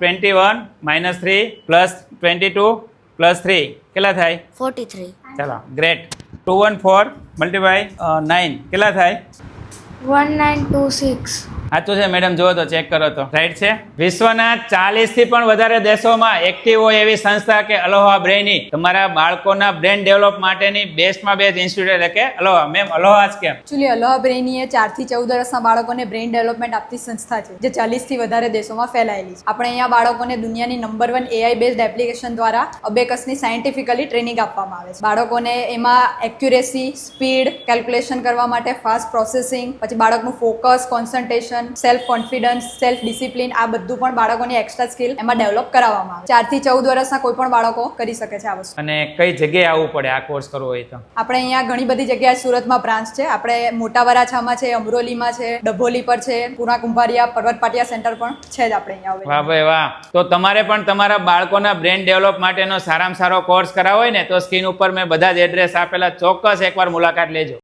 Twenty one minus three plus twenty two plus three કેટલા થાય? Forty three ચાલો great two one four multiply nine કેટલા થાય? One nine two six સાચું છે મેડમ જુઓ તો ચેક કરો તો. રાઈટ છે? વિશ્વના ચાલીસથી પણ વધારે દેશોમાં એક્ટિવ હોય એવી સંસ્થા કે અલોહા બ્રેની તમારા બાળકોના બ્રેન ડેવલપ માટેની બેસ્ટમાં બેસ્ટ ઇન્સ્ટિટ્યૂટ એટલે કે અલોહા. મેમ અલોહા જ કેમ? એકચ્યુઅલી અલોહા બ્રેની એ ચારથી ચૌદ વર્ષના બાળકોને બ્રેઇન ડેવલપમેન્ટ આપતી સંસ્થા છે, જે ચાલીસથી વધારે દેશોમાં ફેલાયેલી છે. આપણે અહીંયા બાળકોને દુનિયાની number one AI based application દ્વારા અબેકસની સાયન્ટિફિકલી ટ્રેનિંગ આપવામાં આવે છે. બાળકોને એમાં એક્યુરેસી સ્પીડ કેલ્ક્યુલેશન કરવા માટે ફાસ્ટ પ્રોસેસિંગ પછી બાળકનું focus concentration self confidence self discipline આ બધું પણ બાળકોની એક્સ્ટ્રા સ્કિલ એમાં ડેવલપ કરાવવામાં આવે. ચારથી ચૌદ વર્ષના કોઈ પણ બાળકો કરી શકે છે આ વસ્તુ. અને કઈ જગ્યાએ આવવું પડે આ કોર્સ કરવો હોય તો? આપણે અહીંયા ઘણી બધી જગ્યાએ સુરતમાં બ્રાન્ચ છે. આપણે મોટા વરાછામાં છે અમરોલીમાં છે ડભોલી પર છે પુના કુંભારિયા પર્વત પાટિયા સેન્ટર પણ છે જ આપણે અહીંયા વાહ ભાઈ વાહ. તો તમારે પણ તમારા બાળકોના બ્રેન ડેવલપ માટેનો સારામાં સારો કોર્સ કરાવો હોય ને તો સ્ક્રીન ઉપર મેં બધા જ એડ્રેસ આપેલા. ચોક્કસ એકવાર મુલાકાત લેજો.